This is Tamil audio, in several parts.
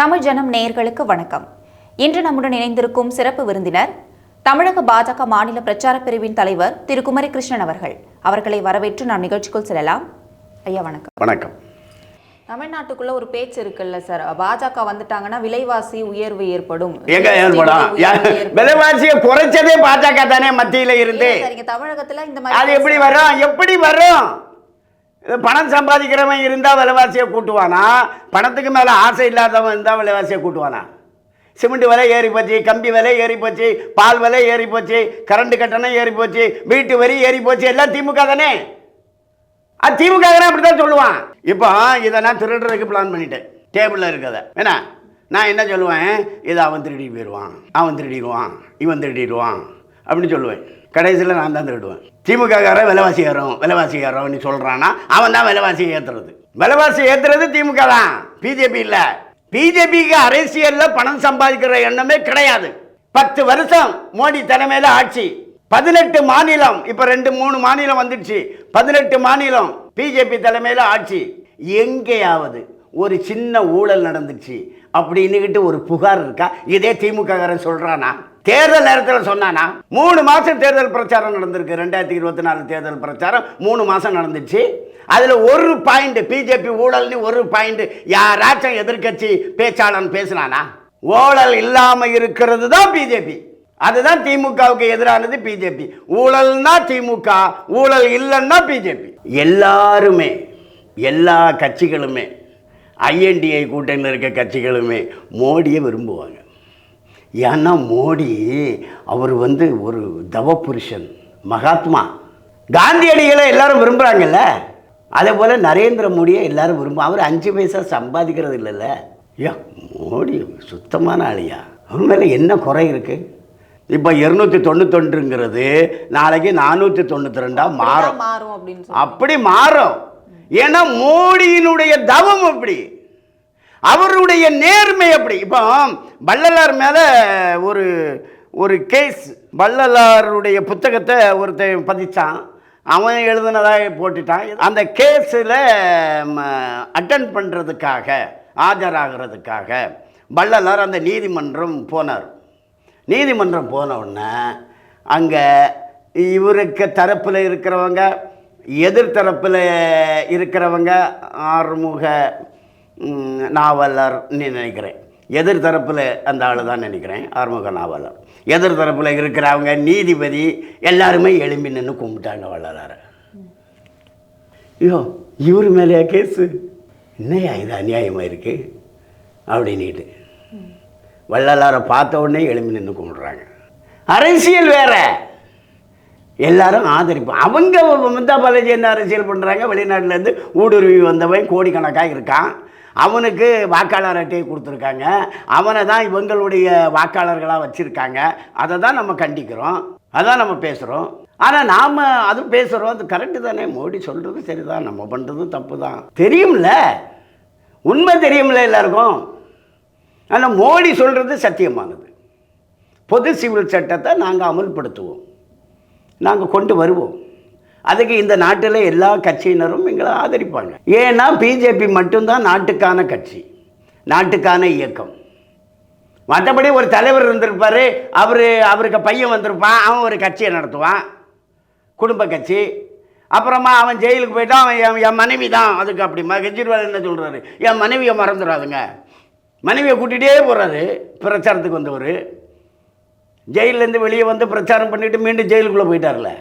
தமிழ் ஜனம் நேயர்களுக்கு வணக்கம். இன்று நம்முடன் இணைந்திருக்கும் சிறப்பு விருந்தினர் தமிழக பாஜக மாநில பிரச்சார பிரிவின் தலைவர் திரு குமரி கிருஷ்ணன் அவர்கள். அவர்களை வரவேற்று நாம் நிகழ்ச்சிக்குள் செல்லலாம். ஐயா வணக்கம். வணக்கம். தமிழ்நாட்டுக்குள்ள ஒரு பேச்சு இருக்குல்ல சார். பாஜக வந்துட்டாங்கன்னா விலைவாசி உயர்வு ஏற்படும். எங்க ஏற்படும். விலைவாசியை குறைச்சதே பாஜக தானே மத்தியில இருந்து? தமிழகத்துல இந்த அது மாதிரி எப்படி வரும்? எப்படி வரும்? பணம் சம்பாதிக்கிறவன் இருந்தால் விலைவாசியை கூட்டுவானா? பணத்துக்கு மேலே ஆசை இல்லாதவன் இருந்தால் விலைவாசியை கூட்டுவானா? சிமெண்ட் விலை ஏறி போச்சு கம்பி விலை ஏறி போச்சு பால் விலை ஏறி போச்சு கரண்ட் கட்டணம் ஏறி போச்சு வீட்டு வரி ஏறி போச்சு எல்லாம் திமுக தானே? அது திமுக அப்படி தான் சொல்லுவான். இப்போ இதை நான் திருடுறதுக்கு பிளான் பண்ணிட்டேன். டேபிளில் இருக்கிறத. வேணா நான் என்ன சொல்லுவேன்? இதை அவன் திருடி போயிடுவான் அவன் திருடிடுவான் இவன் திருடிடுவான் அப்படின்னு சொல்லுவேன். கடைசியில் நான் தான் திருடுவேன். திமுககாரன் விலைவாசி ஏறும் விலைவாசி ஏறும்னு சொல்கிறான்னா அவன் தான் விலைவாசி ஏற்றுறது விலைவாசி ஏற்றுறது திமுக தான். பிஜேபி இல்லை. பிஜேபிக்கு அரசியலில் பணம் சம்பாதிக்கிற எண்ணமே கிடையாது. பத்து வருஷம் மோடி தலைமையில் ஆட்சி. பதினெட்டு மாநிலம் இப்போ ரெண்டு மூணு மாநிலம் வந்துடுச்சு. பதினெட்டு மாநிலம் பிஜேபி தலைமையில் ஆட்சி. எங்கேயாவது ஒரு சின்ன ஊழல் நடந்துச்சு அப்படின்னுக்கிட்டு ஒரு புகார் இருக்கா? இதே திமுக காரன் சொல்கிறானா தேர்தல் நேரத்தில் சொன்னானா? மூணு மாதம் தேர்தல் பிரச்சாரம் நடந்திருக்கு. ரெண்டாயிரத்தி இருபத்தி நாலு தேர்தல் பிரச்சாரம் மூணு மாதம் நடந்துச்சு. அதில் ஒரு பாயிண்ட் பிஜேபி ஊழல்னு ஒரு பாயிண்ட் யாராச்சும் எதிர்க்கட்சி பேச்சாளன் பேசினானா? ஊழல் இல்லாமல் இருக்கிறது தான் பிஜேபி. அதுதான் திமுகவுக்கு எதிரானது பிஜேபி. ஊழல்னா திமுக ஊழல் இல்லைன்னா பிஜேபி. எல்லாருமே எல்லா கட்சிகளுமே ஐஎன்டிஐ கூட்டணியில் இருக்க கட்சிகளுமே மோடியை விரும்புவாங்க. ஏன்னா மோடி அவர் வந்து ஒரு தவபுருஷன் மகாத்மா. காந்தியடிகளை எல்லாரும் விரும்புகிறாங்கல்ல அதே போல் நரேந்திர மோடியை எல்லாரும் விரும்பும் அவர் அஞ்சு பைசா சம்பாதிக்கிறது இல்லைல்ல? ஐயா மோடி சுத்தமான ஆளியா? அவர் மேலே என்ன குறை இருக்குது இப்போ இருநூத்தி தொண்ணூத்தொன்றுங்கிறது நாளைக்கு நானூற்றி தொண்ணூற்றி ரெண்டாக மாறும். மாறும் அப்படி மாறும். ஏன்னா மோடியினுடைய தவம் அப்படி. அவருடைய நேர்மை அப்படி. இப்போ வள்ளலார் மேலே ஒரு ஒரு கேஸ் வள்ளலாருடைய புத்தகத்தை ஒருத்தன் பதிச்சான். அவன் எழுதுனதாக போட்டுட்டான். அந்த கேஸில் அட்டன் பண்ணுறதுக்காக ஆஜராகிறதுக்காக வள்ளலார் அந்த நீதிமன்றம் போனார். நீதிமன்றம் போன உடனே அங்கே இவருக்கு தரப்பில் இருக்கிறவங்க எதிர்த்தரப்பில் இருக்கிறவங்க ஆறுமுக நாவலர்னு நினைக்கிறேன். எதிர்த்தரப்பில் அந்த ஆள் தான் நினைக்கிறேன் ஆறுமுக நாவலர். எதிர்த்தரப்பில் இருக்கிறவங்க நீதிபதி எல்லாருமே எழும்பி நின்று கும்பிட்டாங்க வள்ளலாரை. ஐயோ இவர் மேலேயா கேஸு? என்னையா இது அநியாயமாக இருக்குது அப்படின்னுட்டு. வள்ளலாரை பார்த்த உடனே எழும்பி நின்று கும்பிட்றாங்க. அரசியல் வேற. எல்லாரும் ஆதரிப்பு. அவங்க மம்தா பாலாஜி என்ன அரசியல் பண்ணுறாங்க வெளிநாட்டிலேருந்து ஊடுருவி வந்தவன் கோடிக்கணக்காக இருக்கான். அவனுக்கு வாக்காளர் அட்டையை கொடுத்துருக்காங்க. அவனை தான் இவங்களுடைய வாக்காளர்களாக வச்சுருக்காங்க. அதை தான் நம்ம கண்டிக்கிறோம். அதான் நம்ம பேசுகிறோம் ஆனால் நாம் அது பேசுகிறோம் அது கரெக்டு தானே. மோடி சொல்கிறது சரிதான். நம்ம பண்ணுறதும் தப்பு தான் தெரியும்ல? உண்மை தெரியும்ல எல்லாருக்கும்? ஆனால் மோடி சொல்கிறது சத்தியமானது. பொது சிவில் சட்டத்தை நாங்கள் அமல்படுத்துவோம். நாங்கள் கொண்டு வருவோம். அதுக்கு இந்த நாட்டில் எல்லா கட்சியினரும் எங்களை ஆதரிப்பாங்க. ஏன்னா பிஜேபி மட்டும்தான் நாட்டுக்கான கட்சி நாட்டுக்கான இயக்கம். மற்றபடி ஒரு தலைவர் இருந்திருப்பார் அவர் அவருக்கு பையன் வந்திருப்பான் அவன் ஒரு கட்சியை நடத்துவான் குடும்ப கட்சி. அப்புறமா அவன் ஜெயிலுக்கு போயிட்டான் அவன் என் என் மனைவி தான். அதுக்கு அப்படி கெஜ்ரிவால் என்ன சொல்கிறாரு என் மனைவியை மறந்துடாதுங்க. மனைவியை கூட்டிகிட்டே போகிறாரு பிரச்சாரத்துக்கு வந்தவர். ஜெயிலேருந்து வெளியே வந்து பிரச்சாரம் பண்ணிவிட்டு மீண்டும் ஜெயிலுக்குள்ளே போயிட்டார்ல.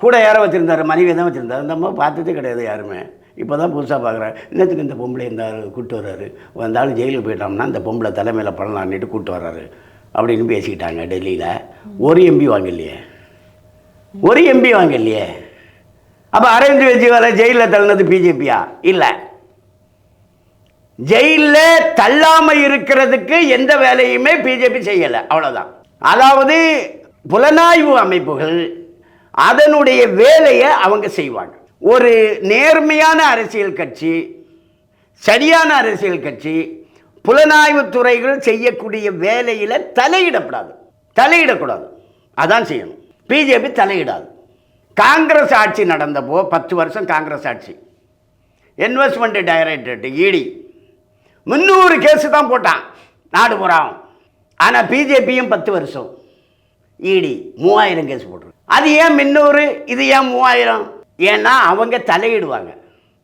கூட யாரை வச்சுருந்தார் மனைவி தான் வச்சுருந்தாரு. அந்த அம்மா பார்த்ததே கிடையாது யாருமே. இப்போ தான் புதுசாக பார்க்குறேன். இன்னத்துக்கு இந்த பொம்பளை இந்த கூப்பிட்டு வர்றாரு? வந்தாலும் ஜெயிலுக்கு போயிட்டோம்னா இந்த பொம்பளை தலைமையில் பண்ணலான்னுட்டு கூப்பிட்டு வர்றாரு. அப்படின்னு பேசிக்கிட்டாங்க டெல்லியில். ஒரு எம்பி வாங்கலையே. ஒரு எம்பி வாங்கலையே. அப்போ அரவிந்த் கெஜ்ரிவாலை ஜெயிலில் தள்ளினது பிஜேபியா? இல்லை. ஜெயிலில் தள்ளாமல் இருக்கிறதுக்கு எந்த வேலையுமே பிஜேபி செய்யலை. அவ்வளோதான் அதாவது புலனாய்வு அமைப்புகள் அதனுடைய வேலையை அவங்க செய்வாங்க. ஒரு நேர்மையான அரசியல் கட்சி சரியான அரசியல் கட்சி புலனாய்வு துறைகள் செய்யக்கூடிய வேலையில் தலையிடக்கூடாது தலையிடக்கூடாது. அதான் செய்யணும். பிஜேபி தலையிடாது. காங்கிரஸ் ஆட்சி நடந்தப்போ பத்து வருஷம் காங்கிரஸ் ஆட்சி. இன்வெஸ்ட்மெண்ட் டைரக்டரேட் இடி. முந்நூறு கேஸ் தான் போட்டான். நாடு புறம் ஆனால் பிஜேபியும் பத்து வருஷம். இடி மூவாயிரம் கேஸ் போட்டுருக்கு. அது ஏன் முந்நூறு? இது ஏன் மூவாயிரம்? ஏன்னா அவங்க தலையிடுவாங்க.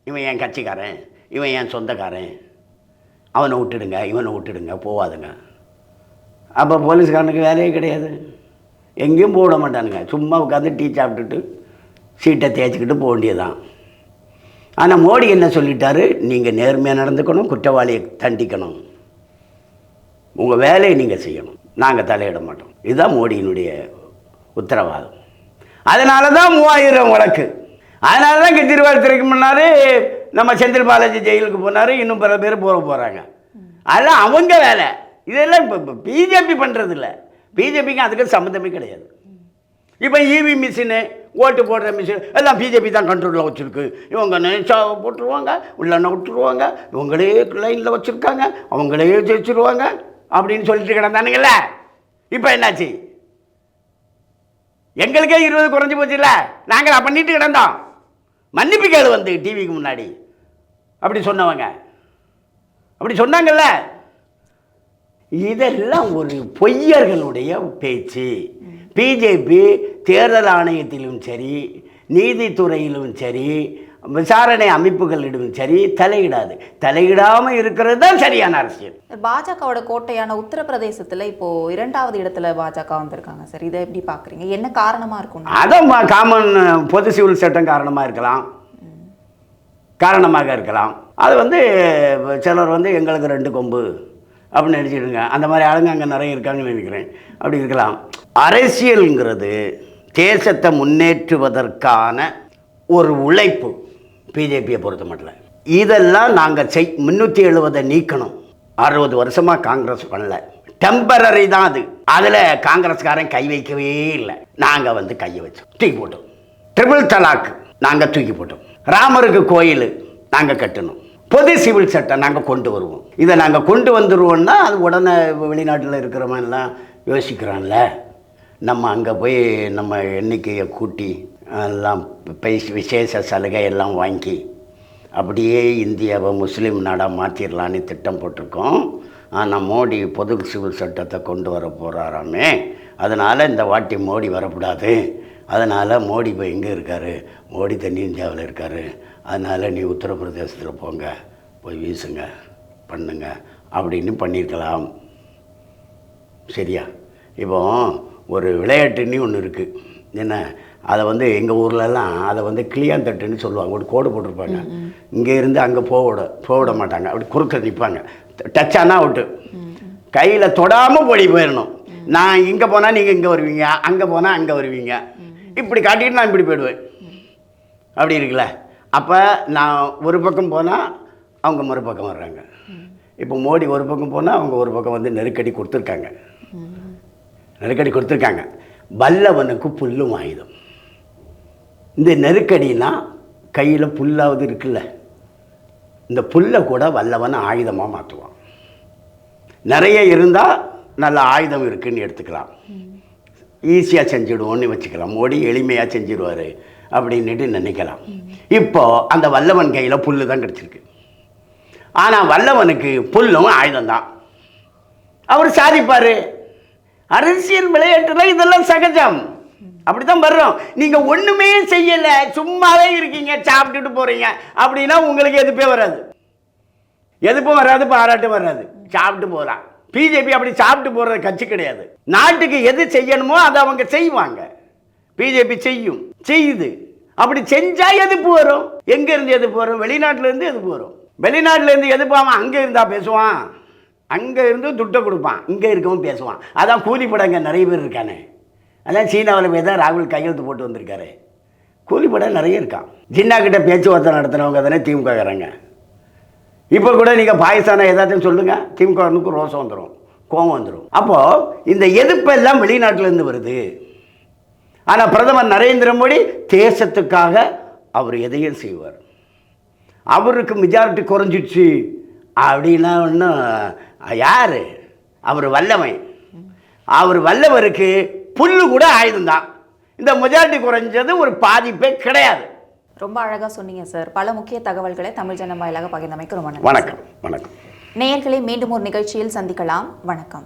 இவன் என் கட்சிக்காரன் இவன் என் சொந்தக்காரன். அவனை விட்டுடுங்க இவனை விட்டுடுங்க போவாதுங்க. அப்போ போலீஸ்காரனுக்கு வேலையே கிடையாது. எங்கேயும் போட மாட்டானுங்க. சும்மா உட்காந்து டீ சாப்பிட்டுட்டு சீட்டை தேய்ச்சிக்கிட்டு போக வேண்டியதுதான். ஆனால் மோடி என்ன சொல்லிட்டாரு? நீங்கள் நேர்மையாக நடந்துக்கணும் குற்றவாளியை தண்டிக்கணும். உங்கள் வேலையை நீங்கள் செய்யணும். நாங்கள் தலையிட மாட்டோம். இதுதான் மோடியினுடைய உத்தரவாதம். அதனால தான் மூவாயிரம் வழக்கு. அதனால தான் கெஜ்ரிவால் திரைக்கு முன்னாரு நம்ம செந்தில் பாலாஜி ஜெயிலுக்கு போனார் இன்னும் பல பேர் போக போகிறாங்க அதெல்லாம் அவங்க வேலை. இதெல்லாம் இப்போ பிஜேபி பண்ணுறது இல்லை பிஜேபிக்கு அதுக்கு சம்மந்தமே கிடையாது. இப்போ இவி மிஷினு ஓட்டு போடுற மிஷின் எல்லாம் பிஜேபி தான் கண்ட்ரோலில் வச்சுருக்கு. இவங்க நினைச்சா போட்டுருவாங்க உள்ளன விட்டுருவாங்க இவங்களே லைனில் வச்சுருக்காங்க அவங்களே ஜெயிச்சிருவாங்க அப்படின்னு சொல்லிட்டு கிடந்தானுங்களே இப்போ என்னாச்சு? எங்களுக்கே இருபது குறைஞ்சி போச்சுல்ல. நாங்கள் பண்ணிட்டு கிடந்தோம். மன்னிப்பு கேள் வந்து டிவிக்கு முன்னாடி. அப்படி சொன்னவங்க. அப்படி சொன்னாங்கல்ல. இதெல்லாம் ஒரு பொய்யர்களுடைய பேச்சு. பிஜேபி தேர்தல் ஆணையத்திலும் சரி நீதித்துறையிலும் சரி விசாரணை அமைப்புகளிலும் சரி தலையிடாது. தலையிடாமல் இருக்கிறது தான் சரியான அரசியல். பாஜகவோட கோட்டையான உத்தரப்பிரதேசத்துல இப்போ இரண்டாவது இடத்துல பாஜக வந்திருக்காங்க சார். இதை எப்படி பாக்குறீங்க? என்ன காரணமா இருக்கும் அதான் காமன் பொது சிவில் சட்டம் காரணமாக இருக்கலாம். காரணமாக இருக்கலாம். அது வந்து சிலர் வந்து எங்களுக்கு ரெண்டு கொம்பு அப்படின்னு நினச்சிடுங்க. அந்த மாதிரி ஆளுங்க அங்கே நிறைய இருக்காங்கன்னு நினைக்கிறேன். அப்படி இருக்கலாம். அரசியலுங்கிறது தேசத்தை முன்னேற்றுவதற்கான ஒரு உழைப்பு. பிஜேபியை பொறுத்த மட்டும் இதெல்லாம் நாங்கள் செய் முந்நூற்றி எழுபதை நீக்கணும். அறுபது வருஷமாக காங்கிரஸ் பண்ணல. டெம்பரரி தான் அது. அதில் காங்கிரஸ்காரன் கை வைக்கவே இல்லை. நாங்கள் வந்து கையை வச்சோம். தூக்கி போட்டோம். ட்ரிபிள் தலாக் நாங்கள் தூக்கி போட்டோம். ராமருக்கு கோயில் நாங்கள் கட்டணும். பொது சிவில் சட்டம் நாங்கள் கொண்டு வருவோம். இதை நாங்கள் கொண்டு வந்துடுவோம்னா அது உடனே வெளிநாட்டில் இருக்கிறவன்லாம் யோசிக்கிறான்ல. நம்ம அங்கே போய் நம்ம எண்ணிக்கையை கூட்டி எல்லாம் பைஸ் விசேஷ சலுகை எல்லாம் வாங்கி அப்படியே இந்தியாவை முஸ்லீம் நாடாக மாற்றிடலான்னு திட்டம் போட்டிருக்கோம். ஆனால் மோடி பொது சிவில் சட்டத்தை கொண்டு வர போகிறாராமே அதனால் இந்த வாட்டி மோடி வரக்கூடாது. அதனால் மோடி இப்போ எங்கே இருக்கார்? மோடி தண்ணி இந்தியாவில் இருக்கார். அதனால் நீ உத்தரப்பிரதேசத்தில் போங்க. போய் வீசுங்க. பண்ணுங்க. அப்படின்னு பண்ணியிருக்கலாம் சரியா? இப்போ ஒரு விளையாட்டுன்னு ஒன்று இருக்குது என்ன? அதை வந்து எங்கள் ஊர்லலாம் அதை வந்து கிளியாந்தட்டுன்னு சொல்லுவாங்க. ஒரு கோடு போட்டிருப்பாங்க. இங்கே இருந்து அங்கே போக விட போக மாட்டாங்க. அப்படி குறுக்க நிற்பாங்க. டச் ஆனால் அவுட்டு கையில் தொடாமல் ஓடி போயிடணும் நான் இங்கே போனால் நீங்கள் இங்கே வருவீங்க அங்கே போனால் அங்கே வருவீங்க. இப்படி காட்டிட்டு நான் இப்படி போயிடுவேன். அப்படி இருக்குல்ல. அப்போ நான் ஒரு பக்கம் போனால் அவங்க மறுபக்கம் வர்றாங்க. இப்போ மோடி ஒரு பக்கம் போனால் அவங்க ஒரு பக்கம் வந்து நெருக்கடி கொடுத்துருக்காங்க. நெருக்கடி கொடுத்துருக்காங்க. வல்லவனுக்கு புல்லும் ஆயுதம். இந்த நெருக்கடினா கையில் புல்லாவது இருக்குல்ல. இந்த புல்லை கூட வல்லவனை ஆயுதமாக மாற்றுவான். நிறைய இருந்தால் நல்ல ஆயுதம் இருக்குன்னு எடுத்துக்கலாம். ஈஸியாக செஞ்சுடுவோன்னு வச்சுக்கலாம். மோடி எளிமையாக செஞ்சிடுவார் அப்படின்னுட்டு நினைக்கலாம். இப்போது அந்த வல்லவன் கையில் புல்லு தான் கிடச்சிருக்கு. ஆனால் வல்லவனுக்கு புல்லும் ஆயுதம் தான். அவர் சாதிப்பார். அரசியல் விளையாட்டுல இதெல்லாம் சகஜம். அப்படித்தான் வர்றோம். நீங்க ஒண்ணுமே செய்யல சும்மாவே இருக்கீங்க சாப்பிட்டுட்டு போறீங்க. அப்படின்னா உங்களுக்கு எதுப்பே வராது. எதுப்பும் வராது பாராட்டும் வராது. சாப்பிட்டு போகலாம். பிஜேபி அப்படி சாப்பிட்டு போகிற கட்சி கிடையாது. நாட்டுக்கு எது செய்யணுமோ அதை அவங்க செய்வாங்க. பிஜேபி செய்யும் செய்யுது. அப்படி செஞ்சால் எதிர்ப்பு வரும்? எங்கேருந்து எது எதிர்ப்பு வரும்? வெளிநாட்டுல எதிர்ப்பு வரும்? வெளிநாட்டிலேருந்து எதிர்ப்பு அவன் அங்கே இருந்தால் பேசுவான். அங்கே இருந்து துட்டை கொடுப்பான். இங்கே இருக்கவும் பேசுவான். அதான் கூலிப்படங்க நிறைய பேர் இருக்கானே. அதான் சீனாவில் போய் தான் ராகுல் கையெழுத்து போட்டு வந்திருக்காரு. கூலிப்படம் நிறைய இருக்கான் ஜின்னா கிட்ட பேச்சுவார்த்தை நடத்தினவங்க தானே திமுகங்கிறாங்க இப்போ கூட நீங்கள் பாகிஸ்தானை ஏதாச்சும் சொல்லுங்கள் திமுகனுக்கு ரோசம் வந்துடும் கோபம் வந்துடும் அப்போது இந்த எதிர்ப்பெல்லாம் வெளிநாட்டிலேருந்து வருது. ஆனால் பிரதமர் நரேந்திர மோடி தேசத்துக்காக அவர் எதையும் செய்வார். அவருக்கு மெஜாரிட்டி குறைஞ்சிடுச்சு. அப்படின்னா ஒன்றும் யார்? அவர் வல்லமை. அவர் வல்லவருக்கு புல்லு கூட ஆயுதம்தான். இந்த மெஜாரிட்டி குறைஞ்சது ஒரு பாதிப்பே கிடையாது. ரொம்ப அழகா சொன்னீங்க சார் பல முக்கிய தகவல்களை தமிழ் ஜனம் வாயிலாக பகிர்ந்தமைக்கு ரொம்ப நன்றி வணக்கம் வணக்கம். நேயர்களை மீண்டும் ஒரு நிகழ்ச்சியில் சந்திக்கலாம். வணக்கம்.